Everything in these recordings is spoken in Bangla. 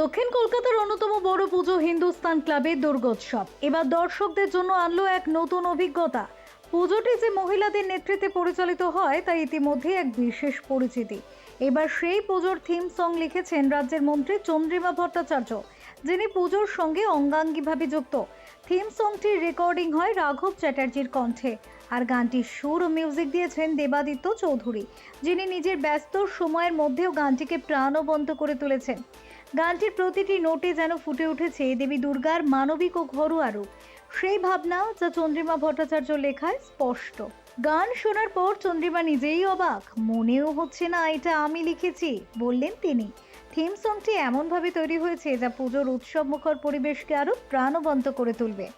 দক্ষিণ কলকাতার অন্যতম বড় পুজো হিন্দুস্তান ক্লাবের দুর্গোৎসব। এবার দর্শকদের জন্য আনলো এক নতুন অভিজ্ঞতা। পুজোটি যে মহিলাদের নেতৃত্বে পরিচালিত হয়, তা ইতিমধ্যে এক বিশেষ পরিচিতি। এবার সেই পুজোর থিম সং লিখেছেন রাজ্যের মন্ত্রী চন্দ্রিমা ভট্টাচার্য, যিনি পুজোর সঙ্গে অঙ্গাঙ্গিভাবে যুক্ত। থিম সংটির রেকর্ডিং হয় রাঘব চ্যাটার্জির কণ্ঠে, আর গানটির সুর ও মিউজিক দিয়েছেন দেবাদিত্য চৌধুরী, যিনি নিজের ব্যস্ত সময়ের মধ্যেও গানটিকে প্রাণবন্ত করে তুলেছেন। গানটির প্রতিটি নোটে যেন ফুটে উঠেছে দেবী দুর্গার মানবিক ও ঘরোয়া রূপ। সেই ভাবনা যা চন্দ্রিমা ভট্টাচার্য লেখায় স্পষ্ট। গান শোনার পর চন্দ্রিমা নিজেই অবাক। মনেও হচ্ছে না, এটা আমি লিখেছি, বললেন তিনি। থিম সংটি এমনভাবে তৈরি হয়েছে যা পুজোর উৎসব মুখর পরিবেশকে আরও প্রাণবন্ত করে তুলবে।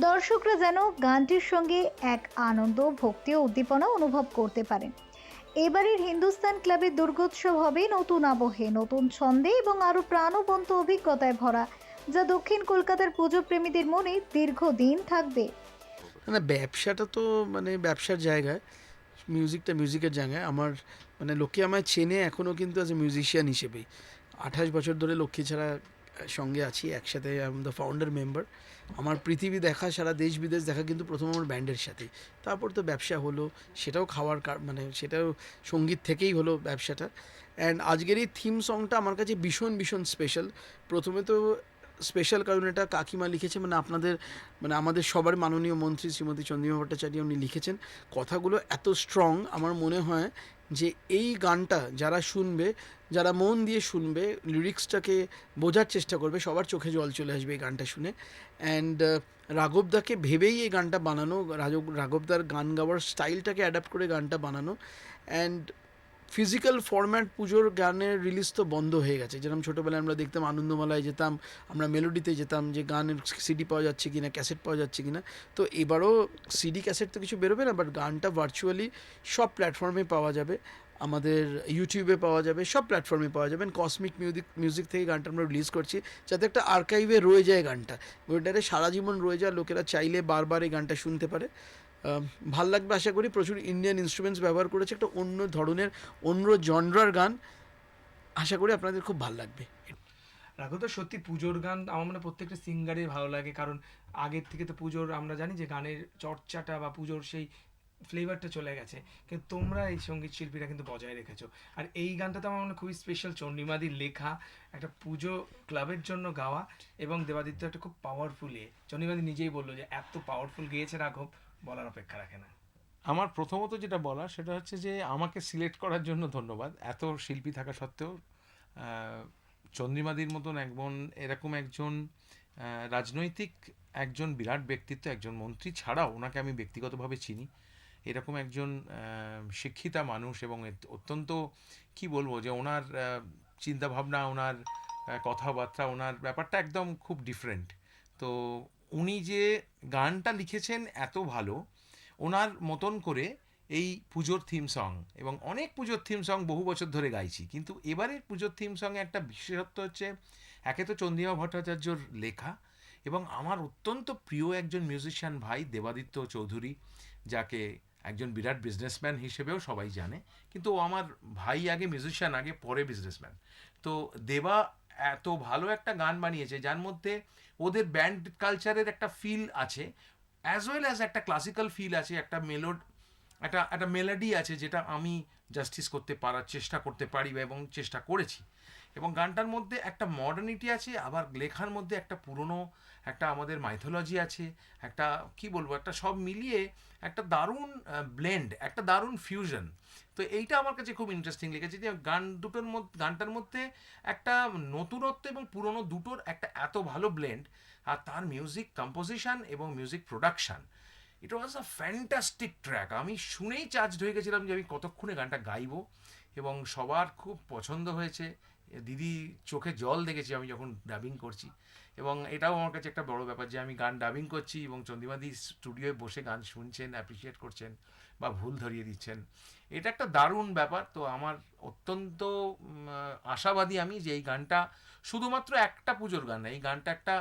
দর্শকরা যেন গানটির সঙ্গে এক আনন্দ, ভক্তি ও উদ্দীপনা অনুভব করতে পারেন। এবারের হিন্দুস্তান ক্লাবের দুর্গোৎসব হবে নতুন আবহে, নতুন ছন্দে এবং আরও প্রাণবন্ত অভিজ্ঞতায় ভরা, যা দক্ষিণ কলকাতার পুজো প্রেমীদের মনে দীর্ঘদিন থাকবে। না, ব্যবসাটা তো মানে ব্যবসার জায়গায় মিউজিকটা মিউজিকের জায়গায়। আমার মানে লোকে আমায় চেনে এখনও কিন্তু অ্যাজ এ মিউজিশিয়ান হিসেবেই। আঠাশ বছর ধরে লক্ষ্মী ছাড়া সঙ্গে আছি, একসাথে I am the founder member আমার পৃথিবী দেখা, সারা দেশ, বিদেশ দেখা কিন্তু প্রথম আমার ব্যান্ডের সাথে। তারপর তো ব্যবসা হলো, সেটাও খাওয়ার মানে সেটাও সংগীত থেকেই হলো ব্যবসাটা। অ্যান্ড আজকের এই থিম সংটা আমার কাছে ভীষণ ভীষণ স্পেশাল প্রথমে তো স্পেশাল কারণ এটা কাকিমা লিখেছে মানে আপনাদের মানে আমাদের সবার মাননীয় মন্ত্রী শ্রীমতী চন্দ্রিমা ভট্টাচার্য উনি লিখেছেন। কথাগুলো এত স্ট্রং আমার মনে হয় যে এই গানটা যারা শুনবে, যারা মন দিয়ে শুনবে লিরিক্সটাকে বোঝার চেষ্টা করবে, সবার চোখে জল চলে আসবে এই গানটা শুনে। অ্যান্ড রাঘবদাকে ভেবেই এই গানটা বানানো রাঘবদার গান গাওয়ার স্টাইলটাকে অ্যাডাপ্ট করে গানটা বানানো। অ্যান্ড ফিজিক্যাল ফরম্যাট পুজোর গানের রিলিজ তো বন্ধ হয়ে গেছে। যেরকম ছোটোবেলায় আমরা দেখতাম, আনন্দমালায় যেতাম, আমরা মেলোডিতে যেতাম যে গানের সিডি পাওয়া যাচ্ছে কিনা ক্যাসেট পাওয়া যাচ্ছে কিনা। তো এবারও সিডি ক্যাসেট তো কিছু বেরোবে না বাট গানটা ভার্চুয়ালি সব প্ল্যাটফর্মে পাওয়া যাবে। আমাদের ইউটিউবে পাওয়া যাবে, সব প্ল্যাটফর্মে পাওয়া যাবে। কসমিক মিউজিক মিউজিক থেকে গানটা আমরা রিলিজ করছি, যাতে একটা আর্কাইভে রয়ে যায় গানটা। ওইটারে সারা জীবন রয়ে যায় লোকেরা চাইলে বারবার এই গানটা শুনতে পারে। ভালো লাগবে আশা করি। প্রচুর ইন্ডিয়ান ইনস্ট্রুমেন্টস ব্যবহার করেছে। একটা অন্য ধরনের, অন্য জনরার গান আশা করি আপনাদের খুব ভালো লাগবে। রাঘব তো সত্যি পুজোর গান আমার মনে প্রত্যেকটা সিঙ্গারই ভালো লাগে। কারণ আগের থেকে তো পুজোর আমরা জানি যে গানের চর্চাটা বা পুজোর সেই ফ্লেভারটা চলে গেছে। কিন্তু তোমরা এই সংগীত শিল্পীরা কিন্তু বজায় রেখেছো। আর এই গানটা তো আমার মনে খুবই স্পেশাল চন্ডিমাদির লেখা, একটা পুজো ক্লাবের জন্য গাওয়া এবং দেবাদিত্য একটা খুব পাওয়ারফুল ইয়ে চন্ডিমাদি নিজেই বলল যে, এত পাওয়ারফুল গেয়েছে রাঘব। বলার অপেক্ষা রাখে না। আমার প্রথমত যেটা বলা সেটা হচ্ছে যে আমাকে সিলেক্ট করার জন্য ধন্যবাদ। এত শিল্পী থাকা সত্ত্বেও চন্দ্রিমাদির মতন একজন, এরকম একজন রাজনৈতিক একজন বিরাট ব্যক্তিত্ব, একজন মন্ত্রী ছাড়াও ওনাকে আমি ব্যক্তিগতভাবে চিনি। এরকম একজন শিক্ষিতা মানুষ এবং অত্যন্ত কি বলব যে ওনার চিন্তাভাবনা, ওনার কথাবার্তা, ওনার ব্যাপারটা একদম খুব ডিফারেন্ট তো উনি যে গানটা লিখেছেন এত ভালো, ওনার মতন করে এই পুজোর থিম সং এবং অনেক পুজোর থিম সং বহু বছর ধরে গাইছি, কিন্তু এবারের পুজোর থিম সঙ্গে একটা বিশেষত্ব হচ্ছে, একে তো চন্দ্রিমা ভট্টাচার্যর লেখা, এবং আমার অত্যন্ত প্রিয় একজন মিউজিশিয়ান ভাই দেবাদিত্য চৌধুরী, যাকে একজন বিরাট বিজনেসম্যান হিসেবেও সবাই জানে, কিন্তু ও আমার ভাই আগে মিউজিশিয়ান আগে পরে বিজনেসম্যান তো দেবা এত ভালো একটা গান বানিয়েছে, যার মধ্যে ওদের ব্যান্ড কালচারের একটা ফিল আছে অ্যাজ ওয়েল অ্যাজ একটা ক্লাসিক্যাল ফিল আছে, একটা মেলোড একটা একটা মেলোডি আছে যেটা আমি জাস্টিস করতে পারার, চেষ্টা করতে পারি এবং চেষ্টা করেছি। এবং গানটার মধ্যে একটা মডার্নিটি আছে, আবার লেখার মধ্যে একটা পুরনো, একটা আমাদের মাইথোলজি আছে, একটা, কি বলব, একটা সব মিলিয়ে একটা দারুণ ব্লেন্ড একটা দারুণ ফিউশন তো এইটা আমার কাছে খুব ইন্টারেস্টিং লেগেছে যে গান দুটোর মধ্যে গানটার মধ্যে একটা নতুনত্ব এবং পুরনো দুটোর একটা এত ভালো ব্লেন্ড আর তার মিউজিক কম্পোজিশন এবং music production it was a fantastic track আমি শুনেই চার্জড হয়ে গেছিলাম যে আমি কতক্ষণে গানটা গাইবো এবং সবার খুব পছন্দ হয়েছে। দিদি চোখে জল দেখেছি আমি যখন ডাবিং করছি এবং এটাও আমার কাছে একটা বড় ব্যাপার যে আমি গান ডাবিং করছি এবং চন্দ্রিমাদি স্টুডিওয়ে বসে গান শুনছেন অ্যাপ্রিসিয়েট করছেন বা ভুল ধরিয়ে দিচ্ছেন। এটা একটা দারুণ ব্যাপার। তো আমার অত্যন্ত আশাবাদী আমি যে এই গানটা শুধুমাত্র একটা পুজোর গান না, এই গানটা একটা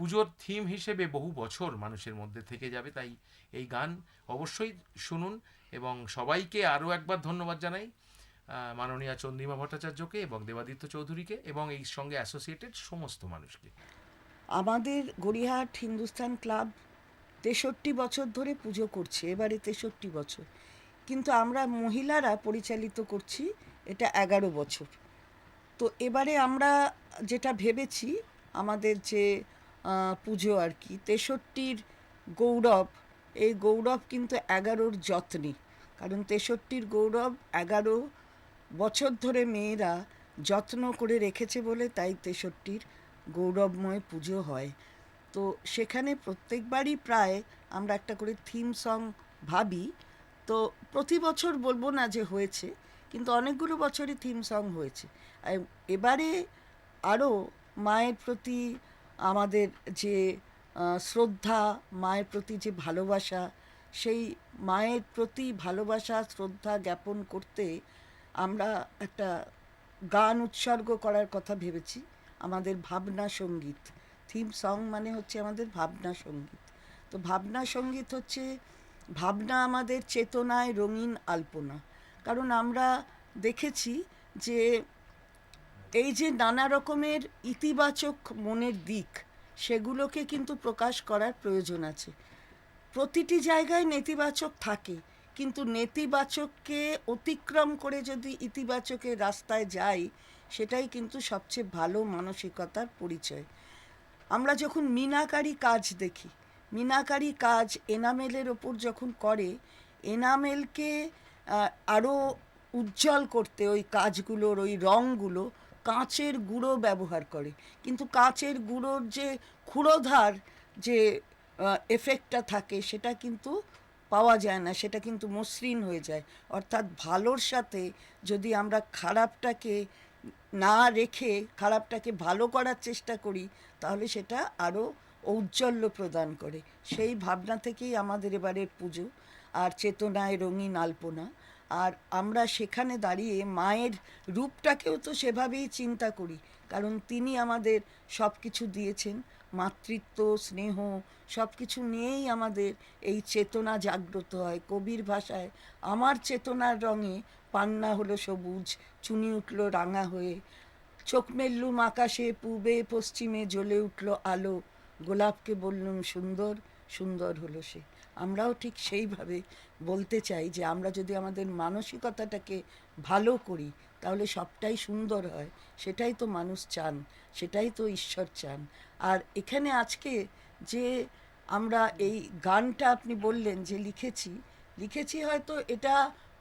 পুজোর থিম হিসেবে বহু বছর মানুষের মধ্যে থেকে যাবে, তাই এই গান অবশ্যই শুনুন এবং সবাইকে আরও একবার ধন্যবাদ জানাই মাননীয়া চন্দ্রিমা ভট্টাচার্যকে এবং দেবাদিত্য চৌধুরীকে এবং এই সঙ্গে অ্যাসোসিয়েটেড সমস্ত মানুষকে। আমাদের গড়িয়াহাট হিন্দুস্তান ক্লাব তেষট্টি বছর ধরে পুজো করছে, এবারে তেষট্টি বছর। কিন্তু আমরা মহিলারা পরিচালিত করছি এটা এগারো বছর। তো এবারে আমরা যেটা ভেবেছি, আমাদের যে পুজো আর কি। তেষট্টির গৌরব, এই গৌরব কিন্তু এগারোর যত্নে। কারণ তেষট্টির গৌরব এগারো বছর ধরে মেয়েরা যত্ন করে রেখেছে বলে তাই তেষট্টির গৌরবময় পুজো হয়। তো সেখানে প্রত্যেকবারই প্রায় আমরা একটা করে থিম সং ভাবি। তো প্রতি বছর বলব না যে হয়েছে, কিন্তু অনেকগুলো বছরই থিম সং হয়েছে। এবারে আরও মায়ের প্রতি আমাদের যে শ্রদ্ধা, মায়ের প্রতি যে ভালোবাসা, সেই মায়ের প্রতি ভালোবাসা, শ্রদ্ধা জ্ঞাপন করতে আমরা একটা গান উৎসর্গ করার কথা ভেবেছি। আমাদের ভাবনা সংগীত। থিম সং মানে হচ্ছে আমাদের ভাবনা সংগীত। তো ভাবনা সংগীত হচ্ছে ভাবনা আমাদের চেতনায় রঙিন আলপনা। কারণ আমরা দেখেছি যে এই যে নানা রকমের ইতিবাচক মনের দিক, সেগুলোকে কিন্তু প্রকাশ করার প্রয়োজন আছে। প্রতিটি জায়গায় নেতিবাচক থাকে, কিন্তু নেতিবাচককে অতিক্রম করে যদি ইতিবাচকের রাস্তায় যাই, সেটাই কিন্তু সবচেয়ে ভালো মানসিকতার পরিচয়। আমরা যখন মিনাকারি কাজ দেখি, মিনাকারি কাজ এনামেলের ওপর যখন করে, এনামেলকে আরও উজ্জ্বল করতে, ওই কাজগুলোর, ওই রঙগুলো কাঁচের গুঁড়ো ব্যবহার করে। কিন্তু কাঁচের গুঁড়োর যে ক্ষুরোধার যে এফেক্টটা থাকে, সেটা কিন্তু পাওয়া যায় না, সেটা কিন্তু মসৃণ হয়ে যায়। অর্থাৎ ভালোর সাথে যদি আমরা খারাপটাকে না রেখে, খারাপটাকে ভালো করার চেষ্টা করি, তাহলে সেটা আরও ঔজ্জ্বল্য প্রদান করে। সেই ভাবনা থেকেই আমাদের এবারের পুজো। আর চেতনায় রঙিন আলপনা। আর আমরা সেখানে দাঁড়িয়ে মায়ের রূপটাকেও তো সেভাবেই চিন্তা করি, কারণ তিনি আমাদের সব কিছু দিয়েছেন, মাতৃত্ব, স্নেহ সব কিছু নিয়েই আমাদের এই চেতনা জাগ্রত হয়। কবির ভাষায়, আমার চেতনার রঙে পান্না হলো সবুজ, চুনি উঠল রাঙা হয়ে, চোখ মেললুম আকাশে, পূবে, পশ্চিমে জ্বলে উঠল আলো, গোলাপকে বললুম সুন্দর সুন্দর হলো সে। আমরাও ঠিক সেইভাবে বলতে চাই যে আমরা যদি আমাদের মানসিকতাটাকে ভালো করি, তাহলে সবটাই সুন্দর হয়। সেটাই তো মানুষ চান, সেটাই তো ঈশ্বর চান। আর এখানে আজকে যে আমরা এই গানটা আপনি বললেন যে লিখেছি লিখেছি হয়তো এটা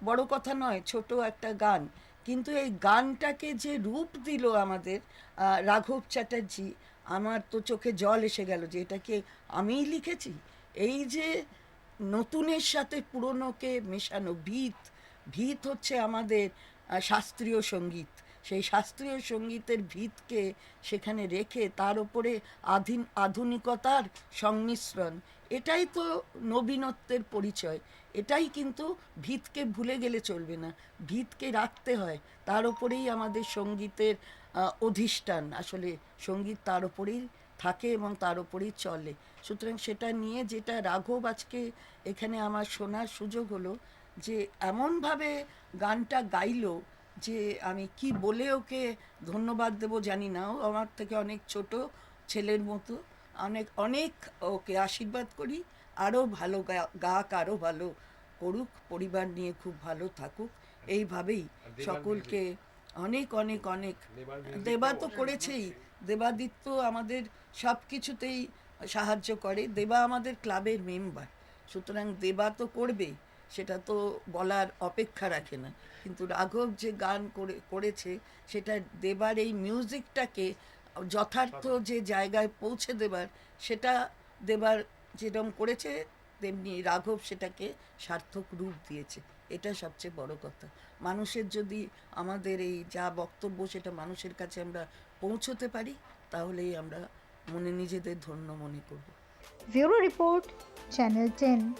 বড় কথা নয়, ছোট একটা গান। কিন্তু এই গানটাকে যে রূপ দিল আমাদের রাঘব চ্যাটার্জি, আমার তো চোখে জল এসে গেল যে এটাকে আমিই লিখেছি? এই যে নতুনের সাথে পুরনোকে মেশানো ভিত। ভিত হচ্ছে আমাদের শাস্ত্রীয় সংগীত। সেই শাস্ত্রীয় সঙ্গীতের ভিতকে সেখানে রেখে তার উপরে আধীন, আধুনিকতার সংমিশ্রণ। এটাই তো নবীনত্বের পরিচয়। এটাই কিন্তু ভিতকে ভুলে গেলে চলবে না। ভিতকে রাখতে হয়। তার উপরেই আমাদের সঙ্গীতের অধিষ্ঠান। আসলে সংগীত তার উপরেই থাকে এবং তার উপরেই চলে। সুতরাং সেটা নিয়ে যেটা রাঘব আজকে এখানে আমার শোনার সুযোগ হলো যে এমনভাবে গানটা গাইলো যে আমি কি বলে ওকে ধন্যবাদ দেবো জানি না। ও আমার থেকে অনেক ছোট ছেলের মতো। অনেক অনেক ওকে আশীর্বাদ করি। আরও ভালো গা- গাক আরও ভালো করুক পরিবার নিয়ে খুব ভালো থাকুক। এইভাবেই সকলকে অনেক অনেক অনেক দেবা তো করেছেই। দেবাদিত্য আমাদের সব কিছুতেই সাহায্য করে। দেবা আমাদের ক্লাবের মেম্বার সুতরাং দেবা তো করবে সেটা তো বলার অপেক্ষা রাখে না। কিন্তু রাঘব যে গান করে করেছে সেটা দেবার এই মিউজিকটাকে যথার্থ যে জায়গায় পৌঁছে দেবার সেটা দেবার যেরকম করেছে তেমনি রাঘব সেটাকে সার্থক রূপ দিয়েছে। এটা সবচেয়ে বড় কথা। মানুষের যদি আমাদের এই যা বক্তব্য সেটা মানুষের কাছে আমরা পৌঁছতে পারি তাহলেই আমরা মনে নিজেদের ধন্য মনে করব। Bureau report channel ten.